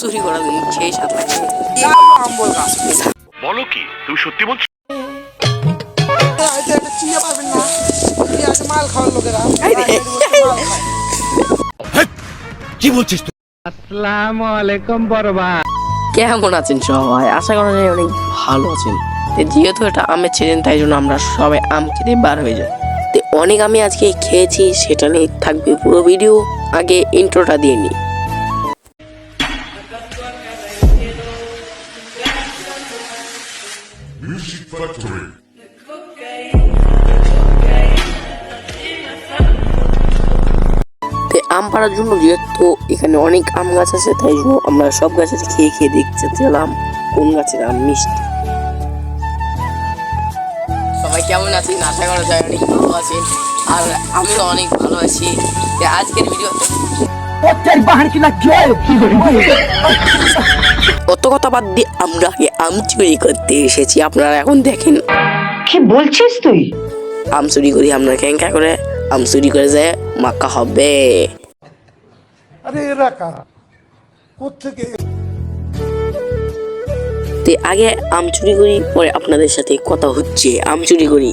চুরি করা বলো কি তুমি সত্যি বলছো? কি বলছিস আসসালামু আলাইকুম বড়বা কেমন আছেন সবাই? আশা করা যায় অনেক ভালো আছেন। যেহেতু এটা আমের ছিলেন তাই জন্য আমরা সবাই আম খেতে বার হয়ে যাই। তো অনেক আমি আজকে খেয়েছি সেটা নিয়ে থাকবে পুরো ভিডিও আগে ইন্ট্রোটা দিয়ে নিই। Music Factory. আম পাড়ার জন্য যেহেতু এখানে অনেক আম গাছ আছে তাই জন্য আমরা সব গাছের খেয়ে খেয়ে দেখতে চাচ্ছিলাম কোন গাছের আম মিষ্টি। সবাই কেমন আছেন? আশা করা যায় অনেক ভালো আছেন। আর আমিও অনেক ভালো আছি। আজকের ভিডিওতে অত কথা বাদ দিয়ে আমরা আগে আম চুরি করতে এসেছি। আপনারা এখন দেখেন। কি বলছিস তুই? আম চুরি করি আমরা ক্যাঙ্কা করে আম চুরি করে যায় মাক্কা হবে। আরে এরা কারা? কোথেকে তে আগে আম চুরি করি পরে আপনাদের সাথে কথা হচ্ছে। আম চুরি করি।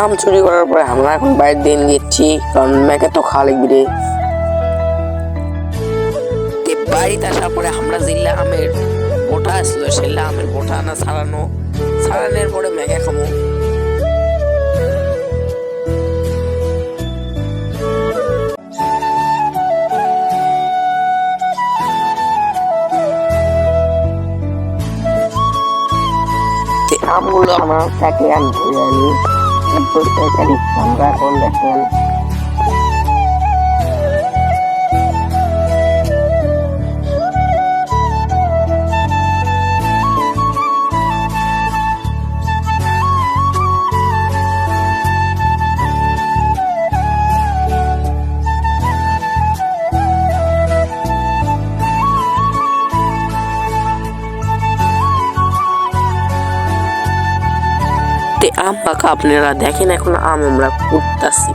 আম চুরি করার পরে আমরা এখন বাইরে দিন দিচ্ছি কারণ মেকে তো খাওয়া লাগবে রে। বাড়িতে আসার পরে আমরা জিল্লা আমের বোটা আসলো সেল্লা আমের বোটা আনা ছাড়ানো ছাড়ানোর পরে মেঘে খামো। আমগুলো আমার কাছে আমি ধরে আনি। এরপর তরকারি আমরা এখন দেখেন তে আম পাকা আপনারা দেখেন এখন আম আমরা কুটতাছি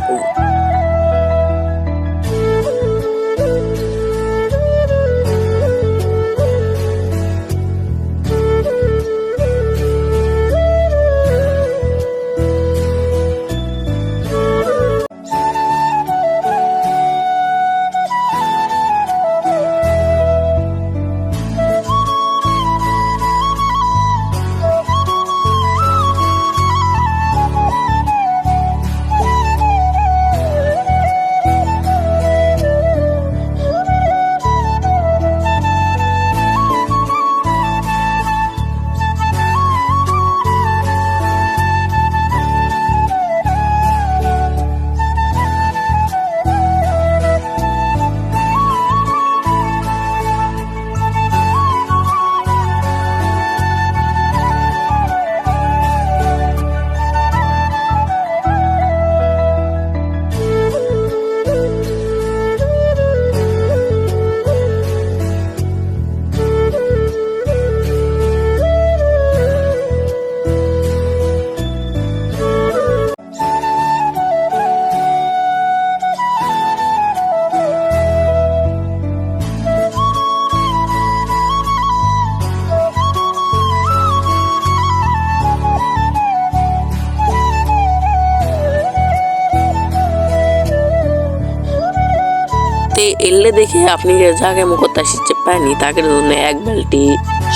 এলে দেখে আপনি যে যাকে মুখতা শিখছে পায়নি তাকে জন্য এক বালটি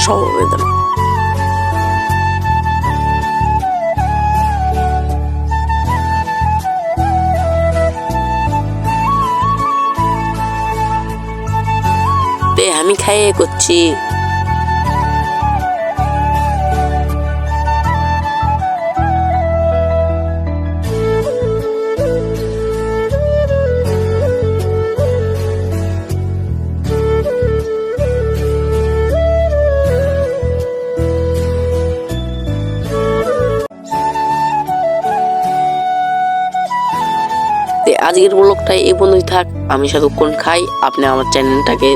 সমবেদনা তে আমি খাইয়ে করছি। আজকের ব্লগটাই এই পর্যন্তই থাক। আমি সারাক্ষণ খাই। আপনি আমার চ্যানেলটাকে